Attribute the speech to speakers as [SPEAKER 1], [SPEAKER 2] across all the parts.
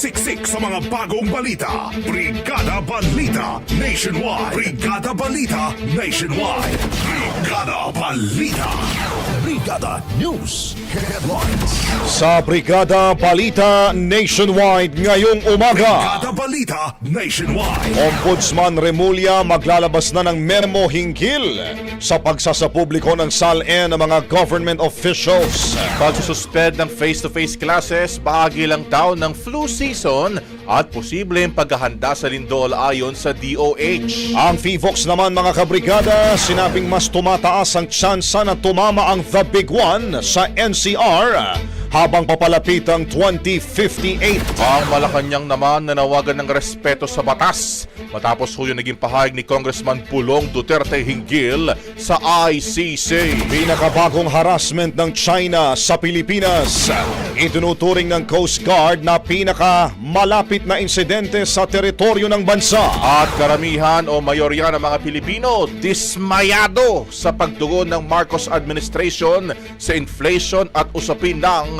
[SPEAKER 1] Siksik sa mga bagong balita. Brigada Balita Nationwide. Brigada Balita Nationwide. Brigada Balita.
[SPEAKER 2] Brigada News Headlines.
[SPEAKER 3] Sa Brigada Balita Nationwide ngayong umaga.
[SPEAKER 1] Brigada Balita Nationwide.
[SPEAKER 3] Ombudsman Remulla maglalabas na ng memo hinggil sa pagsasapubliko ng SALN ng mga government officials.
[SPEAKER 4] Pagsususpend ng face-to-face classes, bahagi lang daw ng flu season at posibleng paghahanda sa lindol ayon sa DOH.
[SPEAKER 3] Ang FIVOX naman mga kabrigada, sinabing mas tumataas ang tsansa na tumama ang The Big One sa NCR habang papalapit ang 2058.
[SPEAKER 4] Ang Malacanang naman nanawagan ng respeto sa batas matapos yung naging pahayag ni Congressman Pulong Duterte hinggil sa ICC.
[SPEAKER 3] Pinakabagong harassment ng China sa Pilipinas. Itinuturing ng Coast Guard na pinaka malapit na insidente sa teritoryo ng bansa.
[SPEAKER 4] At karamihan o mayorya ng mga Pilipino dismayado sa pagdugon ng Marcos administration sa inflation at usapin ng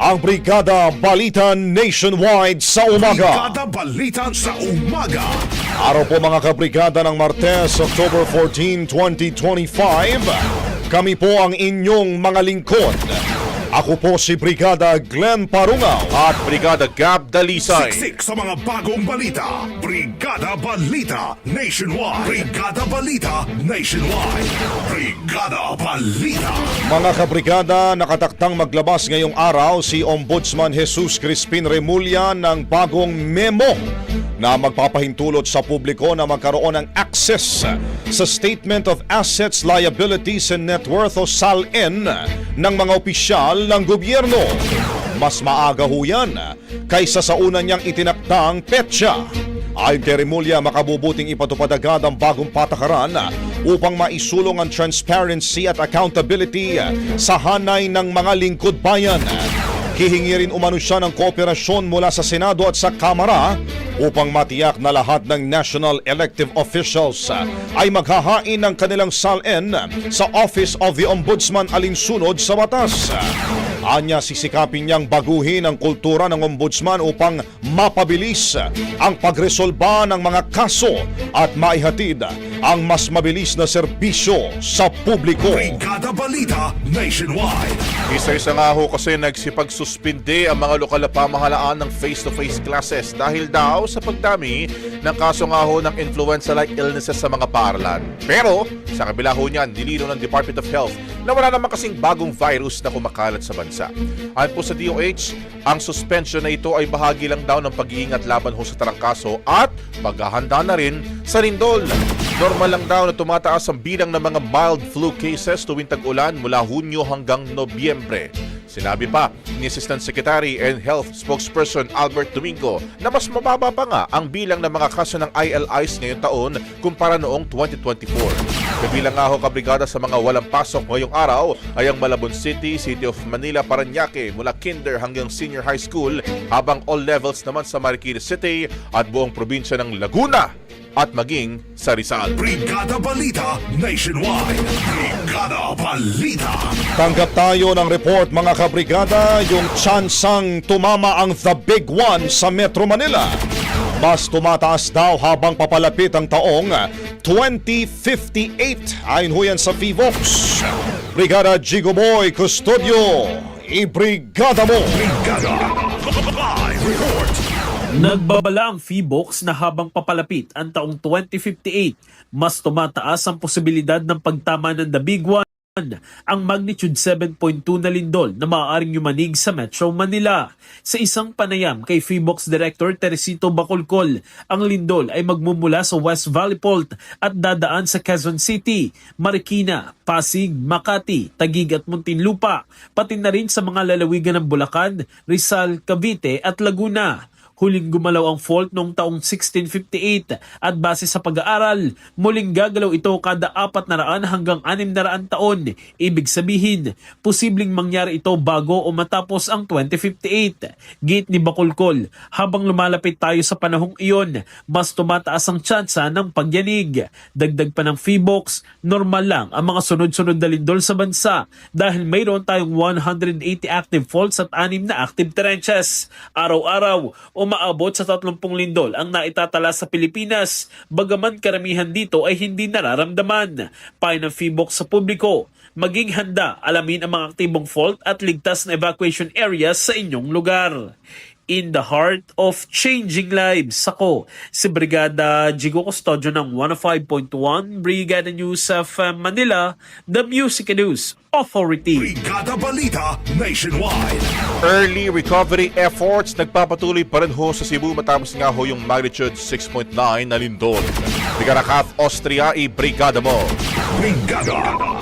[SPEAKER 3] ang Brigada Balita Nationwide sa umaga.
[SPEAKER 1] Brigada Balita sa umaga.
[SPEAKER 3] Araw po mga kabrigada ng Martes, October 14, 2025. Kami po ang inyong mga lingkod. Ako po si Brigada Glenn Parungaw.
[SPEAKER 4] At Brigada Gab Dalisay.
[SPEAKER 1] Siksik sa mga bagong balita. Brigada Balita Nationwide. Brigada Balita Nationwide. Brigada Balita.
[SPEAKER 3] Mga kabrigada, nakataktang maglabas ngayong araw si Ombudsman Jesus Crispin Remulla ng bagong memo na magpapahintulot sa publiko na magkaroon ng access sa Statement of Assets, Liabilities and Net Worth o SALN ng mga opisyal ng gobyerno. Mas maaga ho yan kaysa sa una niyang itinaktang petsa. Ayon kay Remulla, makabubuting ipatupad agad ang bagong patakaran upang maisulong ang transparency at accountability sa hanay ng mga lingkod bayan. Hihingi rin umano siya ng kooperasyon mula sa Senado at sa Kamara upang matiyak na lahat ng national elective officials ay maghahain ng kanilang salin sa Office of the Ombudsman alinsunod sa batas. Anya sisikapin niyang baguhin ang kultura ng ombudsman upang mapabilis ang pagresolba ng mga kaso at maihatid ang mas mabilis na serbisyo sa publiko.
[SPEAKER 1] Brigada Balita Nationwide.
[SPEAKER 4] Isa-isa nga ho kasi nagsipagsuspinde ang mga lokal na pamahalaan ng face-to-face classes dahil daw sa pagdami ng kaso nga ho ng influenza-like illnesses sa mga paaralan. Pero sa kabila ho niyan, nilino ng Department of Health na wala naman kasing bagong virus na kumakalat sa bansa. Ayon po sa DOH, ang suspension na ito ay bahagi lang daw ng pag-iingat laban ho sa tarangkaso at paghahanda na rin sa lindol. Normal lang daw na tumataas ang bilang ng mga mild flu cases tuwing tag-ulan mula Hunyo hanggang Nobyembre. Sinabi pa ni Assistant Secretary and Health Spokesperson Albert Domingo na mas mababa pa nga ang bilang ng mga kaso ng ILIs ngayong taon kumpara noong 2024. Kabilang nga ho kabrigada sa mga walang pasok ngayong araw ay ang Malabon City, City of Manila, Paranaque mula kinder hanggang senior high school habang all levels naman sa Marikina City at buong probinsya ng Laguna at maging sa Rizal.
[SPEAKER 1] Brigada Balita Nationwide. Brigada Balita.
[SPEAKER 3] Tanggap tayo ng report mga kabrigada yung tsansang tumama ang The Big One sa Metro Manila. Mas tumataas daw habang papalapit ang taong 2058 ayon ho yan sa VIVOX. Brigada Jigo Boy Custodio, ibrigada mo!
[SPEAKER 1] Brigada. Live report.
[SPEAKER 5] Nagbabala ang Feebox na habang papalapit ang taong 2058, mas tumataas ang posibilidad ng pagtama ng One, ang magnitude 7.2 na lindol na maaaring yumanig sa Metro Manila. Sa isang panayam kay Feebox Director Teresito Bacolcol, ang lindol ay magmumula sa West Valley Fault at dadaan sa Quezon City, Marikina, Pasig, Makati, Tagig at Muntinlupa, pati na rin sa mga lalawigan ng Bulacan, Rizal, Cavite at Laguna. Huling gumalaw ang fault noong taong 1658 at base sa pag-aaral, muling gagalaw ito kada 400 hanggang 600 taon. Ibig sabihin, posibleng mangyari ito bago o matapos ang 2058. Gate ni Bacolcol, habang lumalapit tayo sa panahong iyon, mas tumataas ang tsansa ng pagyanig. Dagdag pa ng Feebox, normal lang ang mga sunod-sunod na lindol sa bansa dahil mayroon tayong 180 active faults at 6 na active trenches. Araw-araw, umaabot sa 30 lindol ang naitatala sa Pilipinas, bagaman karamihan dito ay hindi nararamdaman. Payo ng Feebox sa publiko, maging handa alamin ang mga aktibong fault at ligtas na evacuation areas sa inyong lugar. In the heart of changing lives, ako, si Brigada Jigo Custodio ng 105.1 Brigada News of uh, Manila, the Music News Authority.
[SPEAKER 1] Brigada Balita Nationwide.
[SPEAKER 4] Early recovery efforts nagpapatuloy pa rin ho sa Cebu matapos nga ho yung magnitude 6.9 na lindol. Brigada Kath Austria, i-brigada mo.
[SPEAKER 1] Brigada.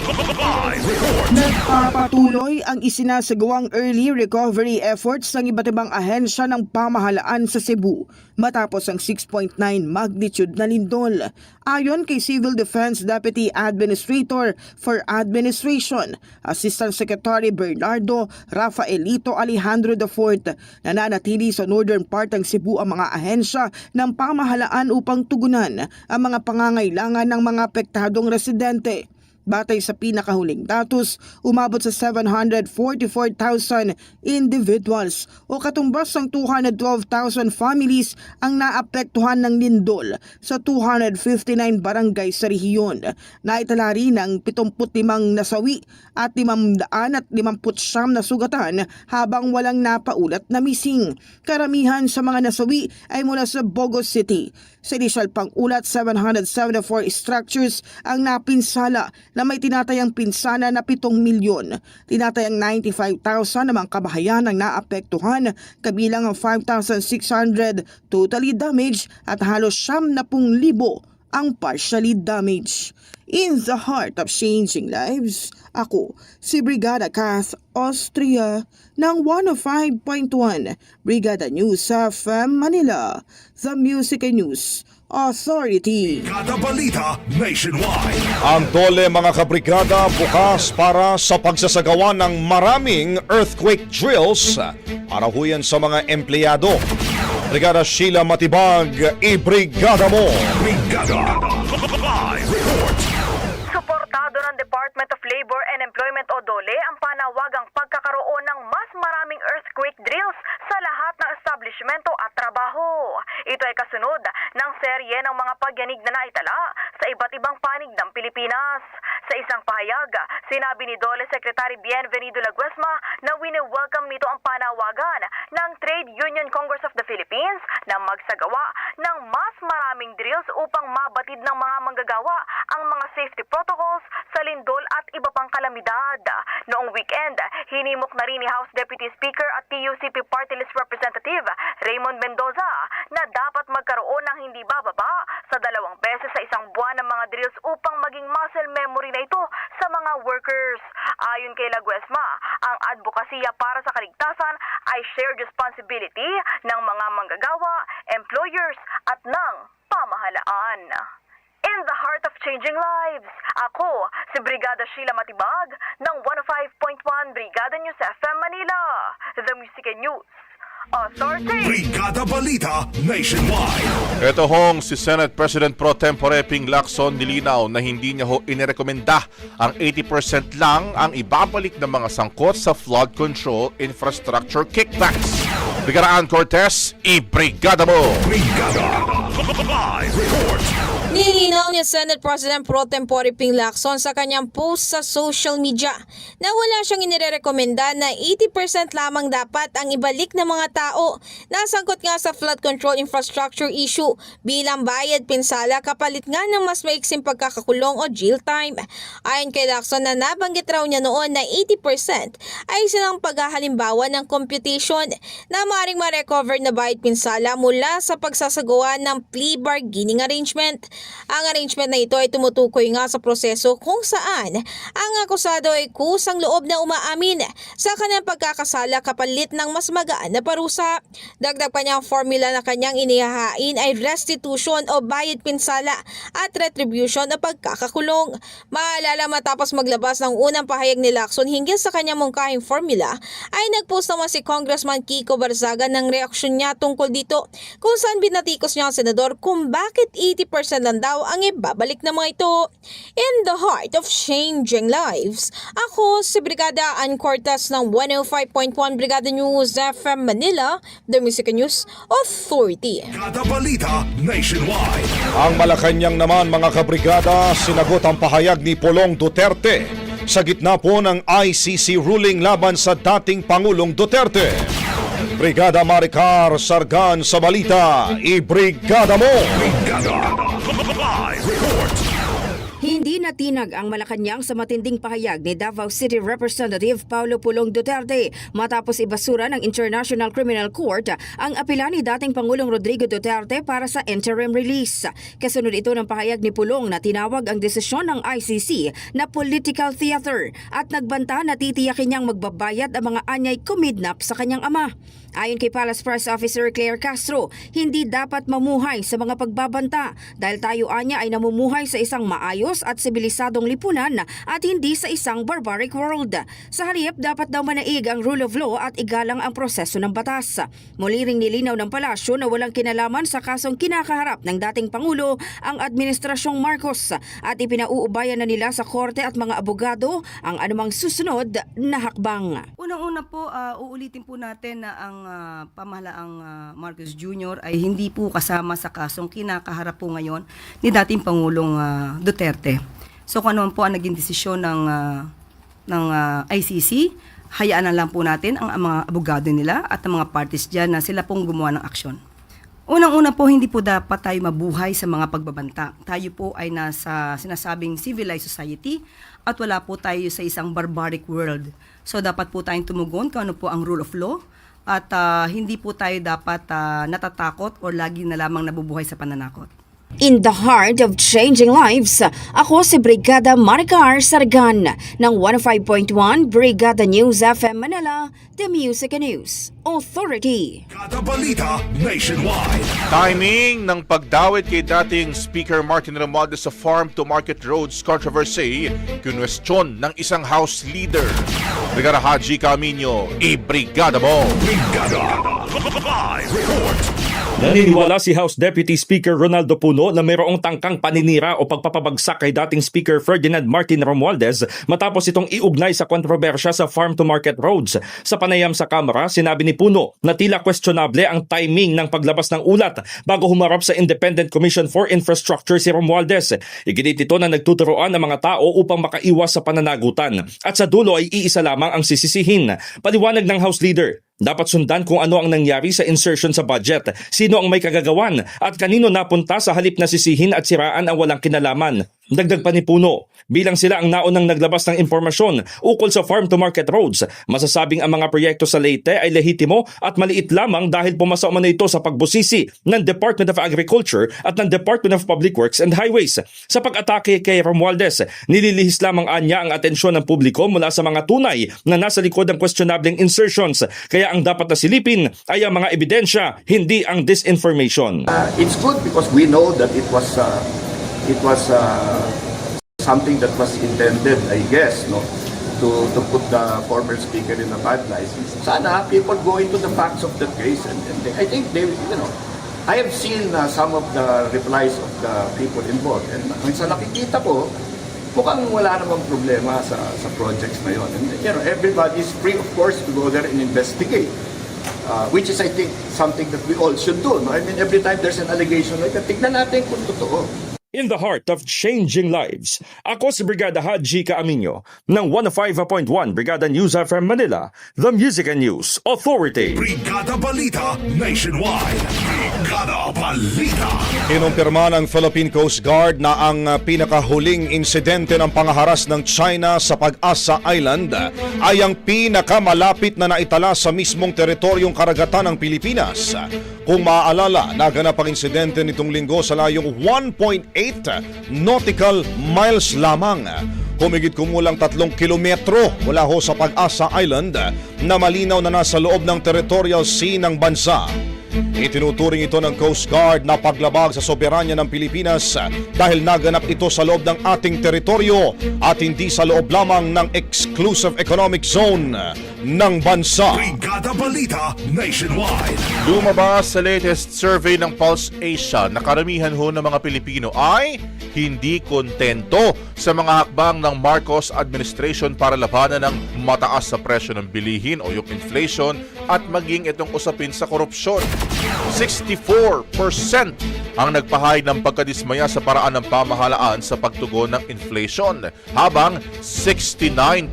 [SPEAKER 6] Nagpapatuloy ang isinasagawang early recovery efforts ng iba't ibang ahensya ng pamahalaan sa Cebu matapos ang 6.9 magnitude na lindol. Ayon kay Civil Defense Deputy Administrator for Administration, Assistant Secretary Bernardo Rafaelito Alejandro IV, nananatili sa northern part ng Cebu ang mga ahensya ng pamahalaan upang tugunan ang mga pangangailangan ng mga apektadong residente. Batay sa pinakahuling datos, umabot sa 744,000 individuals o katumbas ng 212,000 families ang naapektuhan ng lindol sa 259 barangay sa rehiyon. Naitala rin ng 75 nasawi at 559 na sugatan habang walang napaulat na missing. Karamihan sa mga nasawi ay mula sa Bogo City. Sa initial pang ulat, 774 structures ang napinsala na may tinatayang pinsana na 7 milyon. Tinatayang 95,000 na mga kabahayan ang naapektuhan, kabilang ang 5,600 totally damaged at halos 70,000 ang partially damaged. In the heart of changing lives, ako si Brigada Kath Austria ng 105.1 Brigada News of Manila, the Music and News Authority.
[SPEAKER 1] Kada balita nationwide.
[SPEAKER 3] Ang Dole mga kabrigada bukas para sa pagsasagawa ng maraming earthquake drills para huyan sa mga empleyado. Brigada Sheila Matibag, i-brigada mo!
[SPEAKER 1] Brigada. Live report.
[SPEAKER 7] Suportado ng Department of Labor and Employment o DOLE ang panawagang pagkakaroon ng mas maraming earthquake drills sa lahat ng establishmento at trabaho. Ito ay kasunod ng serye ng mga pagyanig na naitala sa iba't ibang panig ng Pilipinas. Sa isang pahayag, sinabi ni DOLE Secretary Bienvenido Laguesma na wini-welcome nito ang panawagan ng Trade Union Congress of the Philippines na magsagawa ng mas maraming drills upang mabatid ng mga manggagawa ang mga safety protocols sa lindol at iba pang kalamidad. Noong weekend, hinimok na rin ni House Deputy Speaker at TUCP Party List Representative Raymond Mendoza na dapat magkaroon ng hindi bababa sa dalawang beses sa isang buwan ng mga drills upang maging muscle memory na ito sa mga workers. Ayon kay Laguesma, ang advokasya para sa kaligtasan ay shared responsibility ng mga manggagawa, employers at ng pamahalaan. In the heart of changing lives, ako si Brigada Sheila Matibag ng 105.1 Brigada News FM Manila, The Music News Authority.
[SPEAKER 1] Brigada balita nationwide.
[SPEAKER 4] Ito hong si Senate President Pro Tempore Ping Lacson nilinaw na hindi niya ho inirekomenda ang 80% lang ang ibabalik ng mga sangkot sa flood control infrastructure kickbacks. Brigada Ann Cortez, i-brigada mo!
[SPEAKER 1] Brigada. Live report.
[SPEAKER 8] Nilinaw ni Senate President Pro Tempore Ping Lacson sa kanyang post sa social media na wala siyang inirekomenda na 80% lamang dapat ang ibalik ng mga tao na sangkot nga sa flood control infrastructure issue bilang bayad pinsala kapalit nga ng mas maiksing pagkakakulong o jail time. Ayon kay Lacson na nabanggit raw niya noon na 80% ay silang paghahalimbawa ng computation na maaaring ma-recover na bayad pinsala mula sa pagsasagawa ng plea bargaining arrangement. Ang arrangement na ito ay tumutukoy nga sa proseso kung saan ang akusado ay kusang loob na umaamin sa kanyang pagkakasala kapalit ng mas magaan na parusa. Dagdag pa niya ang formula na kanyang inihahain ay restitution o bayad pinsala at retribution o pagkakakulong. Maalala matapos maglabas ng unang pahayag ni Lacson hinggil sa kanyang mungkahing formula ay nagpost naman si Congressman Kiko Barzaga ng reaksyon niya tungkol dito kung saan binatikos niya ang senador kung bakit 80% lang daw ang ibabalik ng mga ito. In the heart of changing lives, ako si Brigada Ann Cortez ng 105.1 Brigada News FM Manila, The Music News Authority.
[SPEAKER 1] Kada balita nationwide.
[SPEAKER 3] Ang Malacanang naman mga kabrigada, sinagot ang pahayag ni Polong Duterte sa gitna po ng ICC ruling laban sa dating Pangulong Duterte. Brigada Maricar Sargan sa balita, i-brigada mo!
[SPEAKER 1] Brigada. Live report.
[SPEAKER 9] Hindi natinag ang Malacanang sa matinding pahayag ni Davao City Representative Paulo Pulong Duterte matapos ibasura ng International Criminal Court ang apela ni dating Pangulong Rodrigo Duterte para sa interim release. Kasunod ito ng pahayag ni Pulong na tinawag ang desisyon ng ICC na political theater at nagbanta na titiyakin niyang magbabayad ang mga anyay kumidnap sa kanyang ama. Ayon kay Palace Press Officer Claire Castro, hindi dapat mamuhay sa mga pagbabanta dahil tayo anya ay namumuhay sa isang maayos at sibilisadong lipunan at hindi sa isang barbaric world. Sa halip, dapat daw manaig ang rule of law at igalang ang proseso ng batas. Muli ring nilinaw ng palasyo na walang kinalaman sa kasong kinakaharap ng dating Pangulo ang Administrasyong Marcos at ipinauubayan na nila sa korte at mga abogado ang anumang susunod na hakbang.
[SPEAKER 10] Unang-una po, ah, uulitin po natin na ang ah, pamahalaang ah, Marcos Jr. ay hindi po kasama sa kasong kinakaharap po ngayon ni dating Pangulong ah, Duterte. So kung ano po ang naging desisyon ng, ah, ng ah, ICC, hayaan na lang po natin ang, ang mga abogado nila at ang mga parties dyan na sila pong gumawa ng aksyon. Unang-una po, hindi po dapat tayo mabuhay sa mga pagbabanta. Tayo po ay nasa sinasabing civilized society at wala po tayo sa isang barbaric world. So dapat po tayong tumugon kung ano po ang rule of law at ah, hindi po tayo dapat ah, natatakot o lagi na lamang nabubuhay sa pananakot.
[SPEAKER 9] In the heart of changing lives, ako si Brigada Maricar Sargan ng 105.1 Brigada News FM Manila, The Music and News Authority.
[SPEAKER 1] Kada balita nationwide.
[SPEAKER 4] Timing ng pagdawit kay dating Speaker Martin Romualdez sa Farm to Market Roads controversy, kinwestiyon ng isang House Leader. Brigada Haji Camino, i-brigada mo!
[SPEAKER 1] Brigada. Live report.
[SPEAKER 11] Naniniwala si House Deputy Speaker Ronaldo Puno na mayroong tangkang paninira o pagpapabagsak kay dating Speaker Ferdinand Martin Romualdez matapos itong iugnay sa kontrobersya sa Farm to Market Roads. Sa panayam sa Kamara, sinabi ni Puno na tila questionable ang timing ng paglabas ng ulat bago humarap sa Independent Commission for Infrastructure si Romualdez. Iginit ito na nagtuturoan ng mga tao upang makaiwas sa pananagutan at sa dulo ay iisa lamang ang sisisihin. Paliwanag ng House Leader, dapat sundan kung ano ang nangyari sa insertion sa budget, sino ang may kagagawan, at kanino napunta sa halip na sisihin at siraan ang walang kinalaman. Dagdag pa ni Puno, bilang sila ang naunang naglabas ng impormasyon ukol sa farm to market roads, masasabing ang mga proyekto sa Leyte ay lehitimo at maliit lamang dahil pumasa man ito sa pagbusisi ng Department of Agriculture at ng Department of Public Works and Highways. Sa pag-atake kay Romualdez, nililihis lamang anya ang atensyon ng publiko mula sa mga tunay na nasa likod ng questionabling insertions, kaya ang dapat na silipin ay ang mga ebidensya, hindi ang disinformation.
[SPEAKER 12] Uh, it's good because we know that it was uh, it was uh, something that was intended, I guess, no, to to put the former speaker in a bad light. Sana people go into the facts of the case, and, and they, I think they, you know, I have seen uh, some of the replies of the people involved, and sa nakikita ko, mukhang wala namang problema sa sa projects na yon. And you know, everybody is free, of course, to go there and investigate. Uh, which is, I think, something that we all should do. No? I mean, every time there's an allegation like that, tignan natin kung totoo.
[SPEAKER 11] In the heart of changing lives, ako si Brigada Haji Kaaminyo ng 105.1 Brigada News FM Manila, The Music and News Authority.
[SPEAKER 1] Brigada Balita Nationwide. Brigada Balita.
[SPEAKER 3] Kinumpirma ng Philippine Coast Guard na ang uh, pinakahuling insidente ng pangaharas ng China sa Pag-asa Island ay ang pinakamalapit na naitala sa mismong teritoryong karagatan ng Pilipinas. Kung maaalala, naganap ang insidente nitong linggo sa layong 1.8 nautical miles lamang. Humigit kumulang tatlong kilometro mula ho sa Pag-asa Island na malinaw na nasa loob ng territorial sea ng bansa. Itinuturing ito ng Coast Guard na paglabag sa soberanya ng Pilipinas dahil naganap ito sa loob ng ating teritoryo at hindi sa loob lamang ng exclusive economic zone ng bansa.
[SPEAKER 1] Brigada Balita Nationwide.
[SPEAKER 4] Lumabas sa latest survey ng Pulse Asia na karamihan ho ng mga Pilipino ay hindi kontento sa mga hakbang ng Marcos administration para labanan ng mataas sa presyo ng bilihin o yung inflation at maging itong usapin sa korupsyon. 64% ang nagpahay ng pagkadismaya sa paraan ng pamahalaan sa pagtugon ng inflation, habang 69%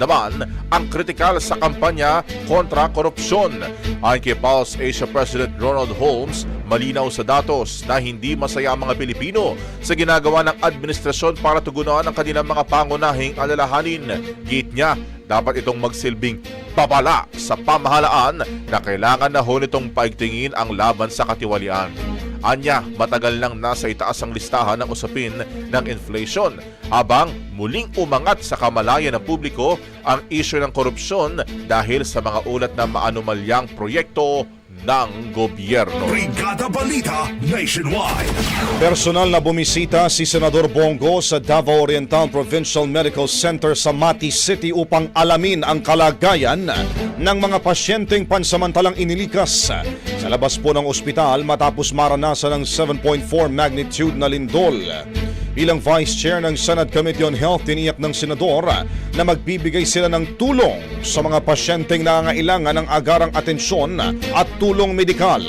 [SPEAKER 4] naman ang kritikal sa kampanya kontra korupsyon. Ayon kay Pulse Asia President Ronald Holmes, malinaw sa datos na hindi masaya ang mga Pilipino sa ginagawa ng administrasyon para tugunan ang kanilang mga pangunahing alalahanin. Git niya, dapat itong magsilbing babala sa pamahalaan na kailangan na ho nitong paigtingin ang laban sa katiwalian. Anya, matagal nang nasa itaas ang listahan ng usapin ng inflation habang muling umangat sa kamalayan ng publiko ang isyu ng korupsyon dahil sa mga ulat na maanumalyang proyekto ng gobyerno.
[SPEAKER 1] Brigada Balita Nationwide.
[SPEAKER 3] Personal na bumisita si Senador Bongo sa Davao Oriental Provincial Medical Center sa Mati City upang alamin ang kalagayan ng mga pasyenteng pansamantalang inilikas sa labas po ng ospital matapos maranasan ng 7.4 magnitude na lindol. Bilang Vice Chair ng Senate Committee on Health, tiniyak ng Senador na magbibigay sila ng tulong sa mga pasyenteng nangangailangan ng agarang atensyon at tulong medikal.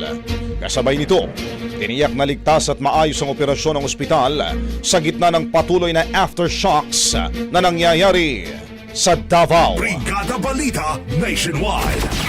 [SPEAKER 3] Kasabay nito, tiniyak na ligtas at maayos ang operasyon ng ospital sa gitna ng patuloy na aftershocks na nangyayari sa Davao.
[SPEAKER 1] Brigada Balita Nationwide.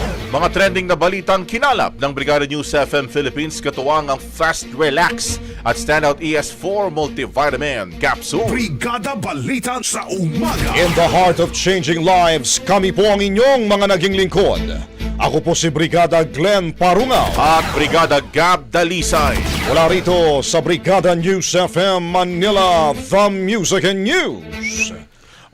[SPEAKER 4] Mga trending na balitang kinalap ng Brigada News FM Philippines katuwang ang Fast Relax at Standout ES4 Multivitamin Capsule.
[SPEAKER 1] Brigada Balita sa umaga.
[SPEAKER 3] In the heart of changing lives, kami po ang inyong mga naging lingkod. Ako po si Brigada Glenn Parungaw.
[SPEAKER 4] At Brigada Gab Dalisay.
[SPEAKER 3] Mula rito sa Brigada News FM Manila, The Music and News